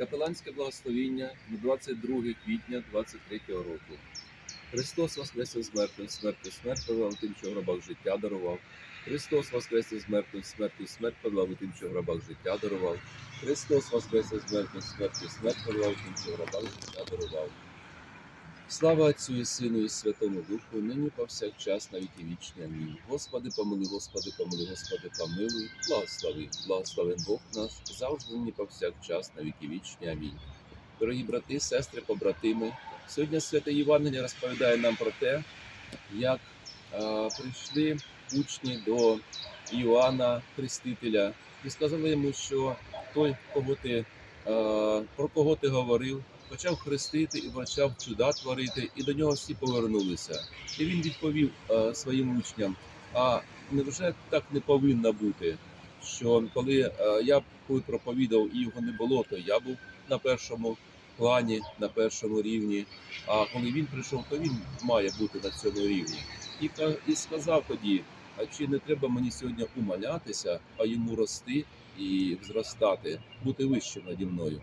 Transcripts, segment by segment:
Капеланське благословіння на 22 квітня 23 року. Христос воскрес із мертвих, смертю смерть подолав тим, що в гробах життя дарував. Христос воскрес із мертвим, смертю смерть подолав тим, що в гробах життя дарував. Христос воскрес із мертвим, смертю смерть подолав тим, що в гробах життя дарував. Слава Отцю і Сину і Святому Духу, нині повсякчас на віки вічні. Амінь. Господи, помилуй, Господи, помилуй, Господи, помилуй, благослови, благословен Бог наш, завжди нині повсякчас на віки вічні. Амінь. Дорогі брати, сестри, побратими, сьогодні Святе Євангеліє розповідає нам про те, як е, прийшли учні до Іоанна Хрестителя і сказали йому, що той, кого ти, е, про кого ти говорив, почав хрестити і почав чуда творити, і до нього всі повернулися. І він відповів е, своїм учням: а невже так не повинно бути? Що коли е, я коли проповідав і його не було, то я був на першому плані, на першому рівні. А коли він прийшов, то він має бути на цьому рівні. І, і сказав тоді: а чи не треба мені сьогодні умалятися, а йому рости і зростати, бути вищим наді мною?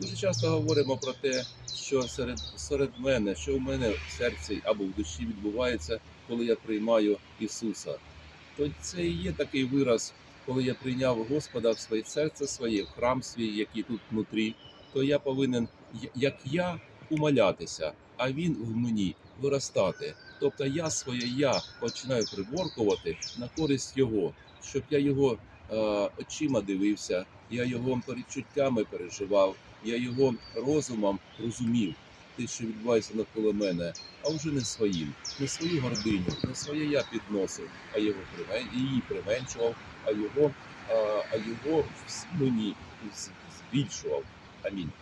Дуже часто говоримо про те, що серед, серед мене, що в мене в серці або в душі відбувається, коли я приймаю Ісуса. То це і є такий вираз, коли я прийняв Господа в своє серце своє, в храм свій, який тут внутрі, то я повинен, як я, умалятися, а Він в мені виростати. Тобто я своє я починаю приборкувати на користь Його, щоб я його очима дивився, я його перечуттями переживав, я його розумом розумів те, що відбувається навколо мене, а вже не своїм, не свою гординю, не своє я підносив, а його її применшував, а його, а його мені збільшував. Амінь.